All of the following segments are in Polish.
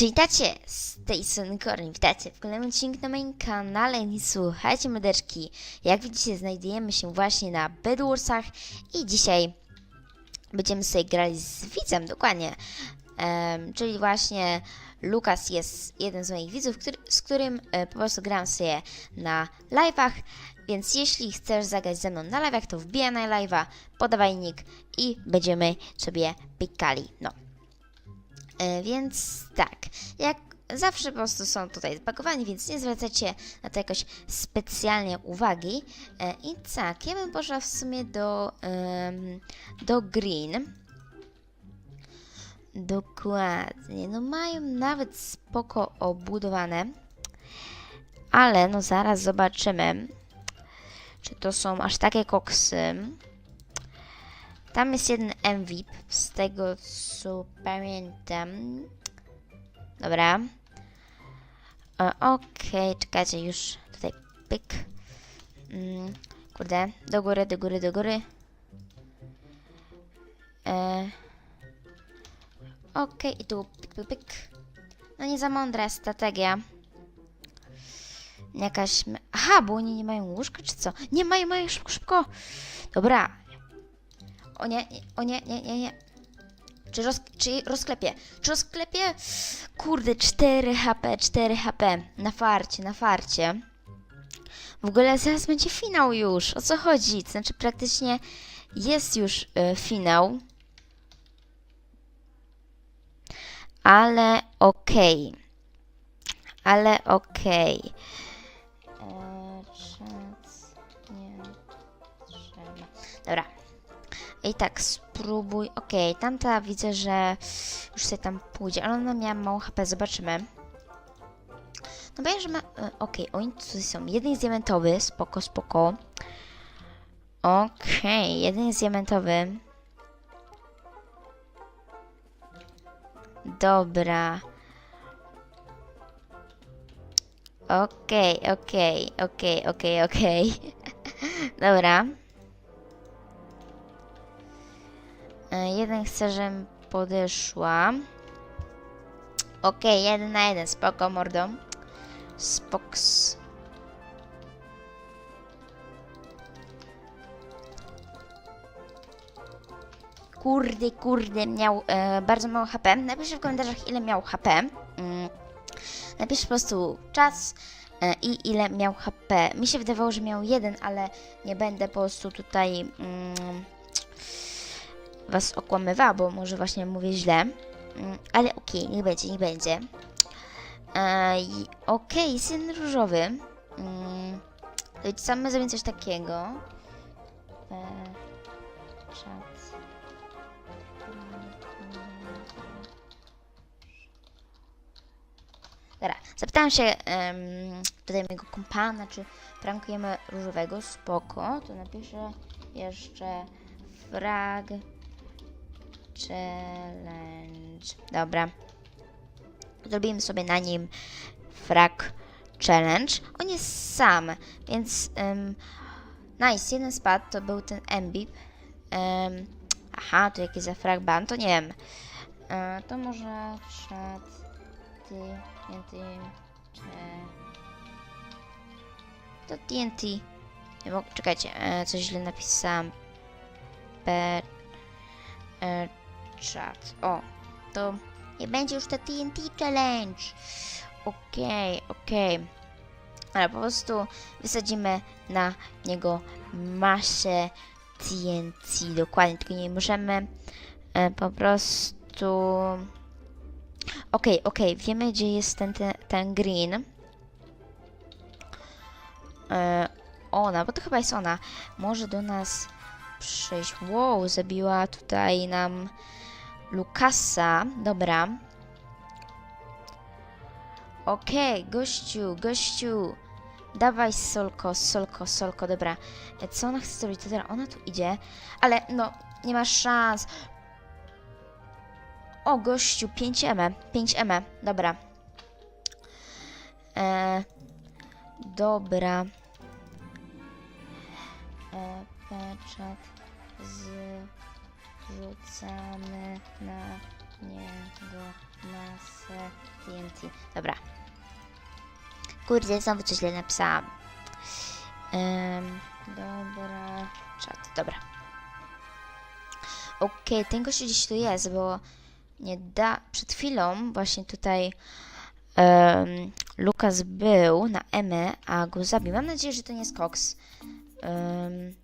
Witajcie z tej strony witajcie w kolejnym odcinku na moim kanale. I słuchajcie mordeczki, jak widzicie znajdujemy się właśnie na Bedwarsach i dzisiaj będziemy sobie grali z widzem, dokładnie, Em, czyli właśnie Lukas jest jeden z moich widzów, który, z którym e, po prostu gram sobie na live'ach, więc jeśli chcesz zagrać ze mną na live'ach, to wbijaj na live'a, podawaj nick i będziemy sobie pikali, no. E, więc tak, jak zawsze po prostu są tutaj zbagowani, więc nie zwracajcie na to jakoś specjalnie uwagi. E, I tak, ja bym poszła w sumie do, do Green. Dokładnie, no mają nawet spoko obudowane, ale no zaraz zobaczymy, czy to są aż takie koksy. Tam jest jeden MVP, z tego co pamiętam. Dobra. E, Okej, czekajcie, już tutaj pyk. Mm, kurde, do góry, do góry, do góry. E, Okej, i tu pyk, pyk, pyk. No nie za mądra strategia. Jakaś... Aha, bo oni nie mają łóżka, czy co? Nie mają, mają, szybko, szybko. Dobra, o nie, o nie, nie, nie, nie. Czy, roz, czy rozklepie? Czy rozklepie? Kurde, 4 HP, 4 HP. Na farcie, na farcie. W ogóle zaraz będzie finał już. O co chodzi? Znaczy praktycznie jest już e, finał. Ale okej. Ale okej. Nie trzeba. Dobra. I tak, spróbuj. Okej, tamta widzę, że już sobie tam pójdzie, ale ona miała mało HP, zobaczymy. No bo ja, że ma... e, Okej, oni tutaj są. Jeden jest diamentowy, spoko, spoko. Okej, jeden jest diamentowy. Dobra. Okej, okej, okej, okej, okej. Dobra. Jeden chce, żebym podeszła. Okej, jeden na jeden, spoko mordo. Spoks. Kurde, kurde, miał e, bardzo mało HP. Napiszcie w komentarzach, ile miał HP. Mm. Napiszcie po prostu czas e, i ile miał HP. Mi się wydawało, że miał jeden, ale nie będę po prostu tutaj... Mm, was okłamywała, bo może właśnie mówię źle. Mm, Ale okej, niech będzie, niech będzie. E, i- okej, jest jeden różowy. Mm, same zrobię coś takiego. E, czat. Dobra, zapytałam się em, tutaj mojego kompana, czy prankujemy różowego. Spoko, to napiszę jeszcze frag challenge. Dobra. Zrobimy sobie na nim frag challenge. On jest sam, więc um, nice. Jeden spadł, to był ten Mbip. Um, aha, to jakiś za frag ban, to nie wiem. E, to może chat TNT czy... To TNT. Nie czekajcie, e, coś źle napisałam. P... E, chat. O, to nie będzie już to TNT Challenge. Okej, okej. Ale po prostu wysadzimy na niego masę TNT. Dokładnie, tylko nie możemy e, po prostu... Okej, okej, wiemy gdzie jest ten, ten, ten green. E, ona, bo to chyba jest ona. Może do nas przyjść. Wow, zabiła tutaj nam Lukasa. Dobra. Okej, gościu, gościu. Dawaj solko, solko, solko, dobra. E, Co ona chce zrobić? To teraz ona tu idzie, ale no, nie ma szans. O, gościu, 5 M, 5 M, dobra. E, dobra. E, peczat zrzucamy na niego masę TNT. Dobra. Kurde, znowu coś źle napisałam. Em, dobra, czat, dobra. Okej, ten gościu gdzieś tu jest, bo nie da... Przed chwilą właśnie tutaj em, Lukas był na Emę, a go zabił. Mam nadzieję, że to nie jest Cox. Em,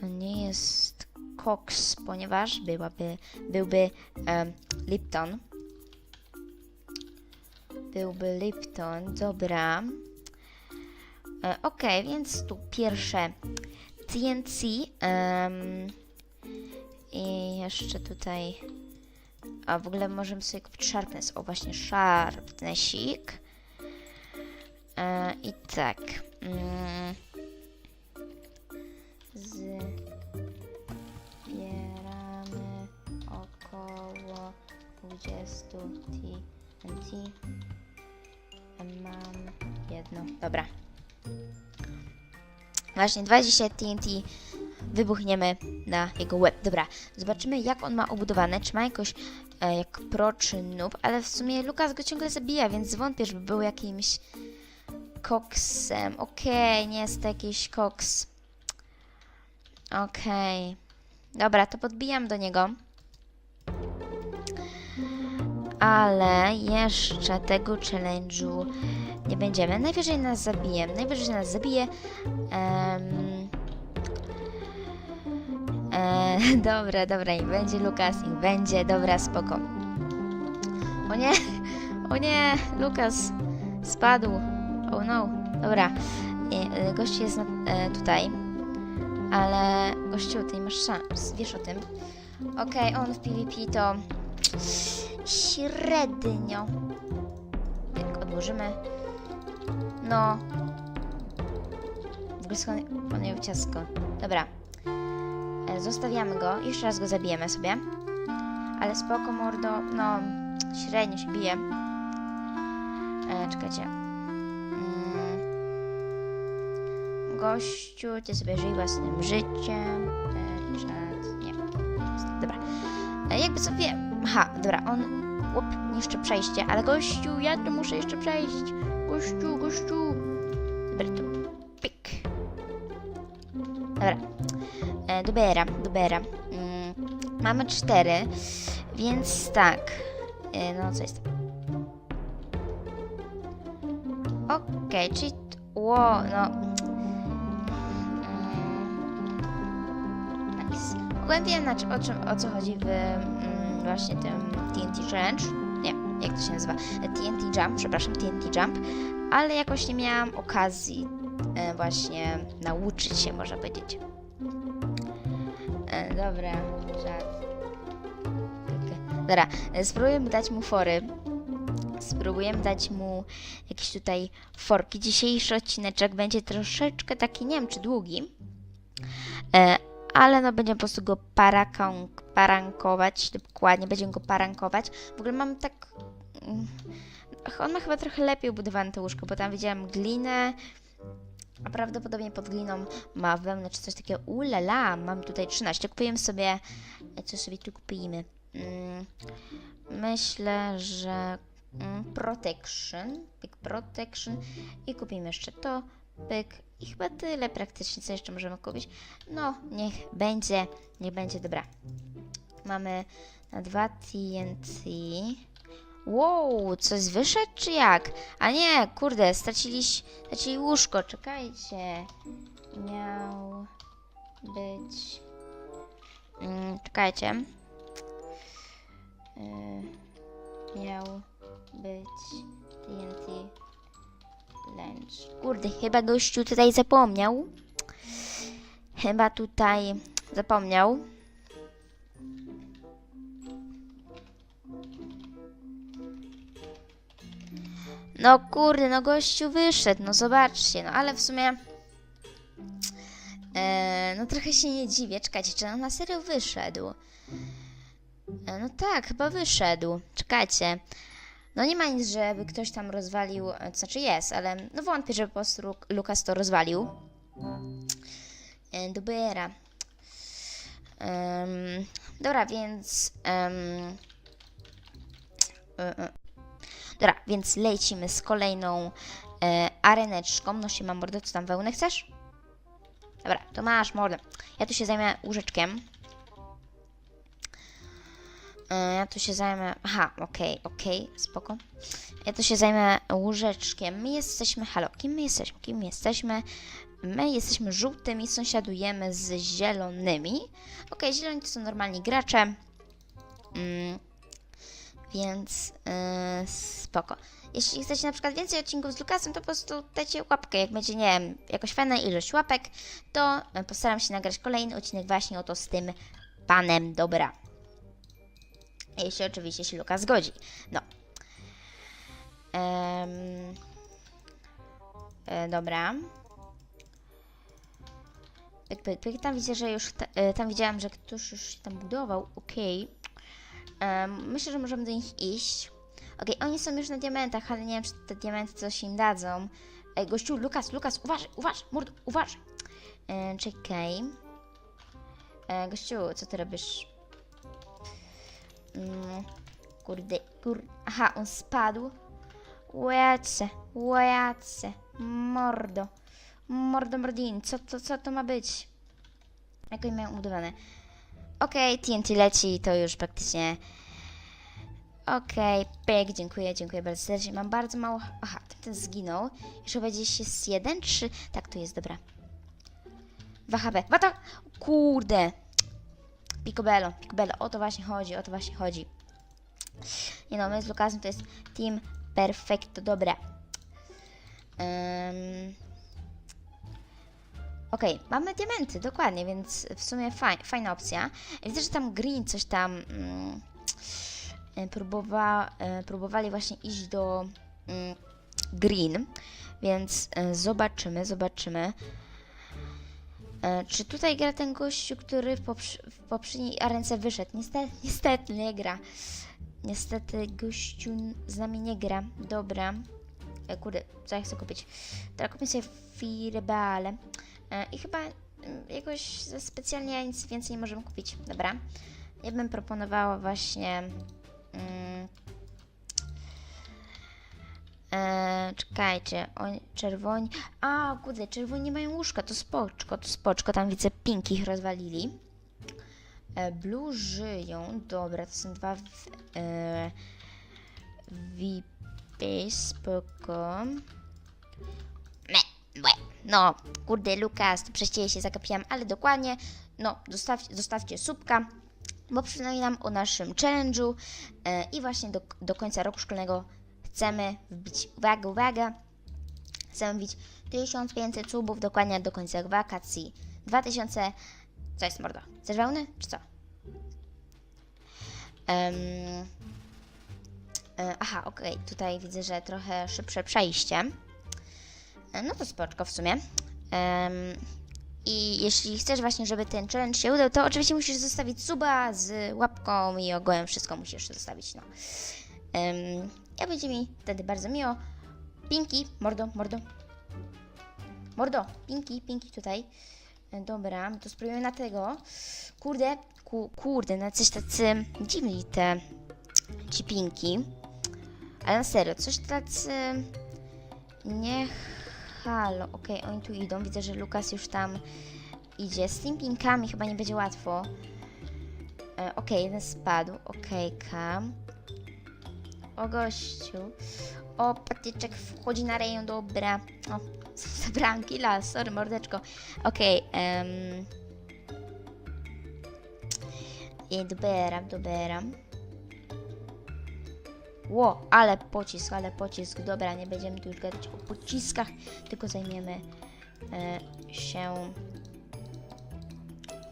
to nie jest Cox, ponieważ byłaby, byłby Lipton. Byłby Lipton, dobra. E, Okej, więc tu pierwsze TNC. em, I jeszcze tutaj. A w ogóle możemy sobie kupić Sharpness. O, właśnie Sharpnessik. E, I tak. Właśnie 20 TNT wybuchniemy na jego łeb. Dobra, zobaczymy jak on ma obudowane, czy ma jakoś e, jak pro czy noob, ale w sumie Lukas go ciągle zabija, więc zwątpię, żeby był jakimś koksem. Okej, nie jest to jakiś koks. Okej. Dobra, to podbijam do niego. Ale jeszcze tego challenge'u nie będziemy. Najwyżej nas zabije. Najwyżej nas zabije. Em, e, dobra, dobra, i będzie Lukas, i będzie, dobra, spoko. O nie, o nie, Lukas spadł. Oh no, dobra. E, gość jest na, e, tutaj, ale gościu, ty masz szans, wiesz o tym. Okej, on w PvP to średnio. Jak odłożymy. No. W ogóle skąd miał ciasko. Dobra. E, Zostawiamy go. Jeszcze raz go zabijemy sobie. Ale spoko, mordo. No, średnio się bije. E, czekajcie. Mm. Gościu, ty sobie żyj własnym życiem. E. Nie. Dobra. E, jakby sobie... Aha, dobra, on... Łup, niszczy przejście, ale gościu, ja tu muszę jeszcze przejść. Gościu, gościu. Dobra, tu. Pik. Dobra. E, dobra, dobra. Mm, mamy cztery, więc tak. E, no, co jest? Okej, czyli... t- Ło, no... Mm, nice. Ogólnie wiem, o, czym, o co chodzi w mm, właśnie tym TNT Challenge. Jak to się nazywa? TNT Jump, przepraszam, TNT Jump. Ale jakoś nie miałam okazji e, właśnie nauczyć się, można powiedzieć. E, dobra, czas. Dobra, e, spróbujemy dać mu fory. Spróbujemy dać mu jakieś tutaj forki. Dzisiejszy odcineczek będzie troszeczkę taki, nie wiem czy długi, ale no będziemy po prostu go parankować, dokładnie, będziemy go parankować. W ogóle mam tak... mm, On ma chyba trochę lepiej obudowane to łóżko, bo tam widziałam glinę, a prawdopodobnie pod gliną ma czy coś takiego. Ulala, mam tutaj 13. Kupujemy sobie... Co sobie tu kupimy? Mm, myślę, że... Mm, protection. Pyk protection. I kupimy jeszcze to. Pyk. I chyba tyle praktycznie, co jeszcze możemy kupić. No, niech będzie. Niech będzie, dobra. Mamy na 2 TNT. Wow, coś wyszedł czy jak? A nie, kurde, straciliś, stracili łóżko, czekajcie. Miał być... Mm, czekajcie. Yy, miał być TNT lunch. Kurde, chyba gościu tutaj zapomniał. Chyba tutaj zapomniał. No kurde, no gościu wyszedł, no zobaczcie, no ale w sumie... E, no trochę się nie dziwię, czekajcie, czy on na serio wyszedł? E, no tak, chyba wyszedł, czekajcie. No nie ma nic, żeby ktoś tam rozwalił, e, to znaczy jest, ale no wątpię, że po prostu Luk- Lukas to rozwalił. E, dobra. Em, dobra, więc... e, e. Dobra, więc lecimy z kolejną e, areneczką. No się mam mordę, co tam wełnę chcesz? Dobra, to masz mordę. Ja tu się zajmę łóżeczkiem. E, Ja tu się zajmę. Aha, okej, okej, spoko. Ja tu się zajmę łóżeczkiem. My jesteśmy. Halo, kim my jesteśmy? Kim my jesteśmy? My jesteśmy żółtymi, sąsiadujemy z zielonymi. Okej, zieloni to są normalni gracze. Mm, więc yy, spoko. Jeśli chcecie na przykład więcej odcinków z Lukasem, to po prostu dajcie łapkę. Jak będzie, nie wiem, jakoś fajna ilość łapek, to e, postaram się nagrać kolejny odcinek właśnie oto z tym panem dobra. Jeśli oczywiście się Lukas zgodzi. No. Em, e, dobra. Pyk, pyk, pyk. Tam widzę, że już ta, e, tam widziałam, że ktoś już się tam budował. Okej. Myślę, że możemy do nich iść. Okej, oni są już na diamentach, ale nie wiem, czy te diamenty coś im dadzą. Ej, gościu, Lukas, Lukas, uważaj, uważaj, mordo, uważaj. E, czekaj. E, gościu, co ty robisz? Mm, kurde, kur... Aha, on spadł. Łajace, łajace, mordo. Mordo, mordin, co to, co to ma być? Jak oni mają ubudowane? Okej, TNT leci, to już praktycznie... Okej, pyk, dziękuję, dziękuję bardzo serdecznie. Mam bardzo mało... Aha, ten, zginął. Jeszcze powiedzieć jest jeden, trzy... Tak, tu jest, dobra. 2 HP. Wata! Kurde! Picobello, Picobello, o to właśnie chodzi, o to właśnie chodzi. Nie no, my z Lukasem to jest team perfecto, dobra. Um, Okej, mamy diamenty, dokładnie, więc w sumie faj, fajna opcja. Widzę, że tam Green coś tam mm, e, próbowa, e, próbowali właśnie iść do mm, Green, więc e, zobaczymy, zobaczymy. Czy tutaj gra ten gościu, który w, poprz- w poprzedniej arence wyszedł? Niestety, niestety nie gra. Niestety gościu z nami nie gra. Dobra. Kurde, co ja chcę kupić? Teraz kupię sobie firebale. E, I chyba mm, jakoś specjalnie ja nic więcej nie możemy kupić. Dobra. Ja bym proponowała właśnie... Mm, E, czekajcie, oni czerwoni. A, kurde, czerwoni nie mają łóżka, to spoczko, to spoczko. Tam widzę pinki ich rozwalili. E, blue żyją, dobra, to są dwa e, VP, spoko. No, kurde, Lukas, ciebie się zagapiłam, ale dokładnie, no, zostaw, zostawcie subka, bo przynajmniej nam o naszym challenge'u e, i właśnie do, do końca roku szkolnego chcemy wbić, uwaga, uwaga, chcemy wbić 1500 subów dokładnie do końca wakacji. 2000, co jest mordo? Chcesz wełny, czy co? Em, e, aha, okej, tutaj widzę, że trochę szybsze przejście. E, No to spoczko w sumie. Em, I jeśli chcesz właśnie, żeby ten challenge się udał, to oczywiście musisz zostawić suba z łapką i ogołem, wszystko musisz zostawić, no. Em, ja będzie mi wtedy bardzo miło. Pinki, mordo, mordo. Mordo, pinki, pinki tutaj. E, Dobra, to spróbujemy na tego. Kurde, ku, kurde, na coś tacy dziwni te ci pinki. Ale na serio, coś tacy nie halo. Okej, oni tu idą. Widzę, że Lukas już tam idzie. Z tymi pinkami chyba nie będzie łatwo. E, Okej, jeden spadł. Okejka. O gościu. O, patyczek wchodzi na rejon, dobra. O, zabrałam killa, sorry mordeczko. Okej, em... I dobieram, dobieram. Ło, ale pocisk, ale pocisk. Dobra, nie będziemy tu już gadać o pociskach, tylko zajmiemy e, się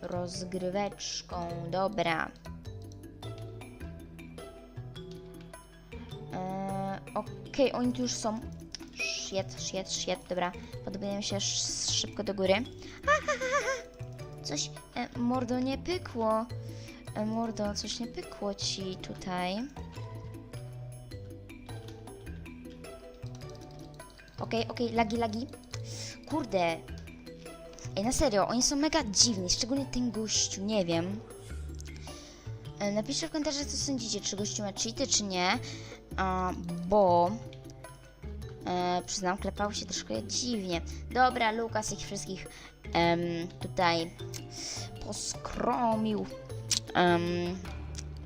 rozgryweczką. Dobra. E, Okej, oni tu już są. Shit, shit, shit, dobra. Podobujemy się sz- szybko do góry. Coś, e, mordo, nie pykło. E, mordo, coś nie pykło ci tutaj. Okej, okej, lagi, lagi. Kurde. Ej, na serio, oni są mega dziwni, szczególnie ten gościu, nie wiem. E, Napiszcie w komentarzach, co sądzicie, czy gościu ma cheaty, czy nie, bo e, przyznam, klepał się troszkę dziwnie. Dobra, Lukas ich wszystkich em, tutaj poskromił. Um,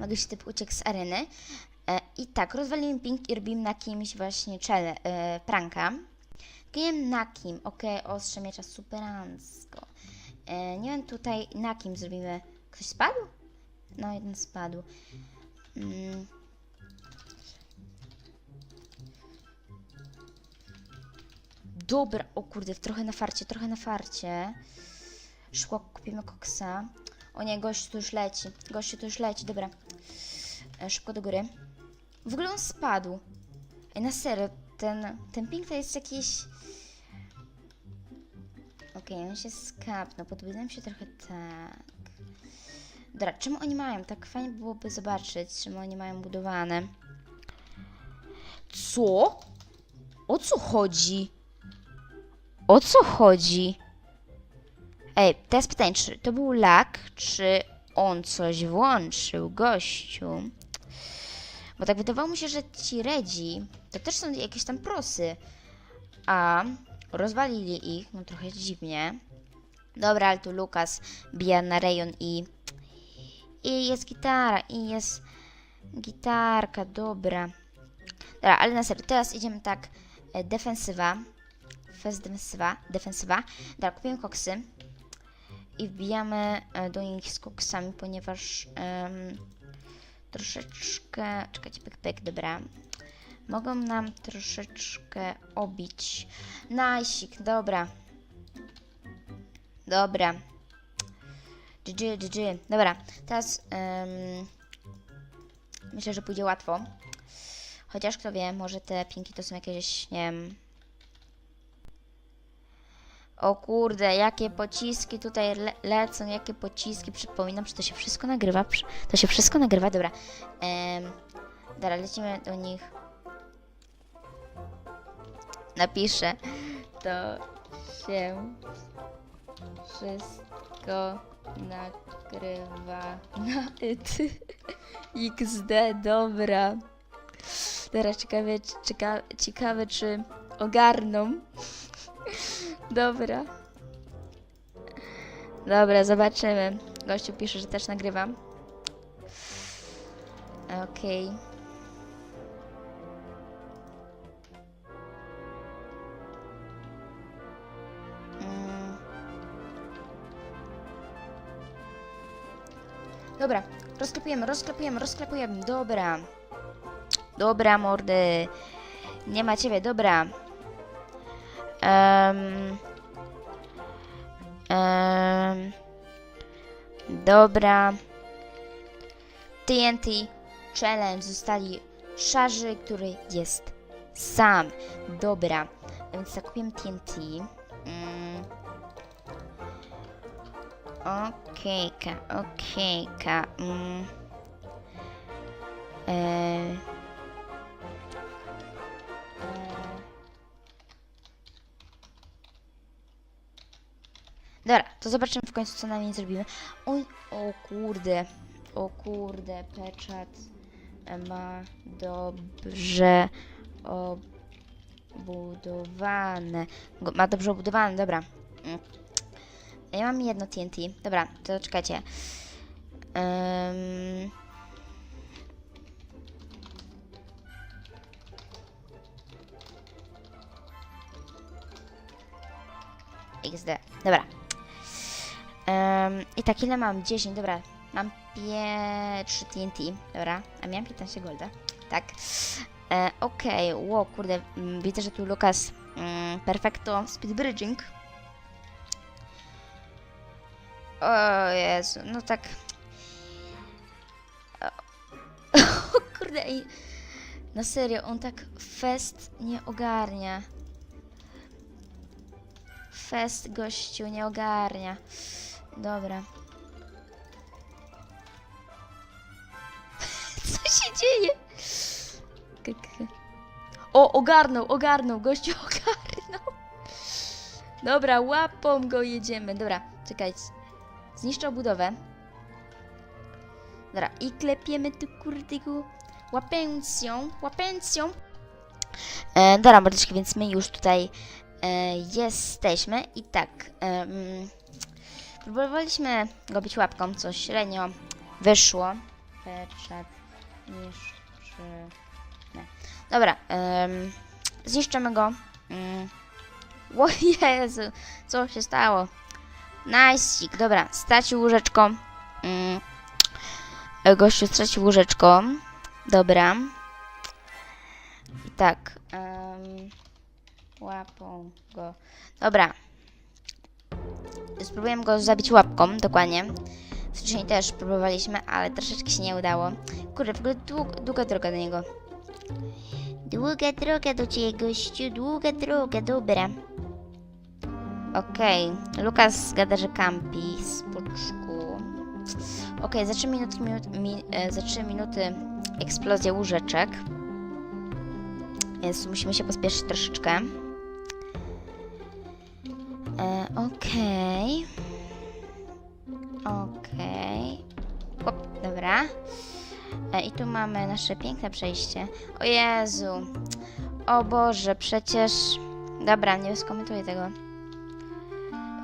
mogę się typ uciekł z areny. E, I tak, rozwaliłem ping i robimy na kimś właśnie czele, e, pranka. Wiem na kim. Okej, ostrze miecza superancko. E, nie wiem tutaj na kim zrobimy. Ktoś spadł? No, jeden spadł. Mm. Dobra, o kurde, trochę na farcie, trochę na farcie. Szybko kupimy koksa. O nie, gościu tu już leci. Gościu tu już leci, dobra. Szybko do góry. W ogóle on spadł. Ej, na serio, ten, ten ping to jest jakiś... Okej, on się skapnął, podpowiadam się trochę tak. Dobra, czemu oni mają? Tak fajnie byłoby zobaczyć, czemu oni mają budowane. Co? O co chodzi? O co chodzi? Ej, teraz pytanie, czy to był lak, czy on coś włączył, gościu? Bo tak wydawało mi się, że ci redzi to też są jakieś tam prosy. A rozwalili ich, no trochę dziwnie. Dobra, ale tu Lukas bija na rejon i... I jest gitara, i jest gitarka, dobra. Dobra, ale na serio, teraz idziemy tak, e, defensywa. Fest defensywa, defensywa. Dobra, kupiłem koksy. I wbijamy e, do nich z koksami, ponieważ em, troszeczkę... Czekajcie, pyk, pyk, dobra. Mogą nam troszeczkę obić. Najsik, dobra. Dobra. GG, GG. Dobra, teraz em, myślę, że pójdzie łatwo. Chociaż kto wie, może te pinki to są jakieś, nie wiem... O kurde, jakie pociski tutaj le lecą, jakie pociski. Przypominam, że to się wszystko nagrywa. To się wszystko nagrywa, dobra. Em, dobra, lecimy do nich. Napiszę. To się wszystko nagrywa na. XD, dobra. Teraz ciekawe, ciekawe, ciekawe czy ogarną. Dobra. Dobra, zobaczymy. Gościu pisze, że też nagrywam. Okej. Mm. Dobra, rozklepujemy, rozklepujemy, rozklepujemy. Dobra. Dobra, mordy. Nie ma ciebie, dobra. Um, um, dobra. TNT Challenge zostali szarzy, który jest sam. Dobra, więc zakupiłem TNT. Mm. Okejka, okejka. Mm. E, Dobra, to zobaczymy w końcu, co na niej zrobimy. Oj, o kurde, o kurde, peczat ma dobrze obudowane. Ma dobrze obudowane, dobra. Mm. Ja mam jedno TNT. Dobra, to czekajcie. Um, XD. Dobra. Em, I tak, ile mam? 10, dobra. Mam 3 TNT, dobra. A miałem 15 golda. Tak. E, Okej, ło, kurde. mm, Widzę, że tu Lukas mm, perfecto speed bridging. O Jezu, no tak. O kurde, ej. Na serio, on tak fest nie ogarnia. Fest gościu nie ogarnia. Dobra. Co się dzieje? O, ogarnął, ogarnął, gościu ogarnął. Dobra, łapą go jedziemy. Dobra, czekajcie. Zniszczę budowę. Dobra, i klepiemy tu kurdygu. Łapiąc ją, ją. E, dobra, mordeczki, więc my już tutaj e, jesteśmy i tak. em, próbowaliśmy go bić łapką, co średnio wyszło. Dobra, em, zniszczymy go. Mm. O Jezu, co się stało? Nice, dobra, stracił łóżeczko. Mm. E, Gościu stracił łóżeczko. Dobra. I tak. em, łapą go. Dobra. Spróbujemy go zabić łapką, dokładnie. Wcześniej też próbowaliśmy, ale troszeczkę się nie udało. Kurde, w ogóle dług, długa droga do niego. Długa droga do ciebie, gościu, długa droga, dobra. Okej, Lukas gada, że kampi, spoczku. Okej, za 3 minuty, minut, mi, e, za 3 minuty eksplozja łóżeczek. Więc musimy się pospieszyć troszeczkę. E, Okej. Okej. Dobra. E, I tu mamy nasze piękne przejście. O Jezu. O Boże, przecież... Dobra, nie skomentuję tego.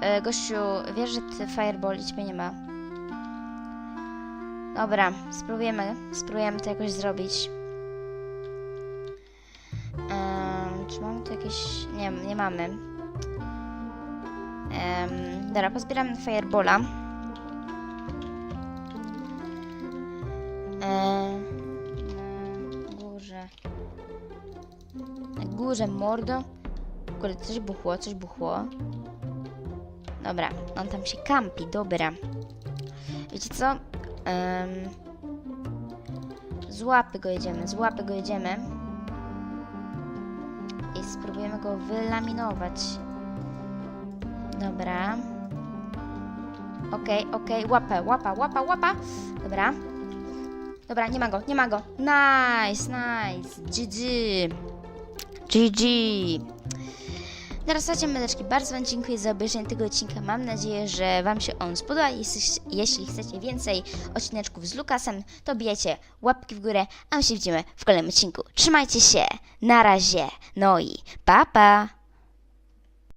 E, gościu, wiesz, że ty Fireball i ciebie nie ma. Dobra, spróbujemy. Spróbujemy to jakoś zrobić. Czy mamy tu jakieś... Nie, nie mamy. Um, dobra, pozbieramy Firebola. E, górze. Na górze mordo. Kurde, coś buchło, coś buchło. Dobra, on tam się kampi, dobra. Wiecie co? Em, z łapy go jedziemy, z łapy go jedziemy. I spróbujemy go wylaminować. Dobra. Okej, okej, łapę, łapa, łapa, łapa. Dobra. Dobra, nie ma go, nie ma go. Nice, nice. GG. GG. Teraz słuchajcie, medeczki, bardzo Wam dziękuję za obejrzenie tego odcinka. Mam nadzieję, że Wam się on spodoba. Jeśli chcecie więcej odcineczków z Lukasem, to bijecie łapki w górę, a my się widzimy w kolejnym odcinku. Trzymajcie się, na razie, no i pa pa!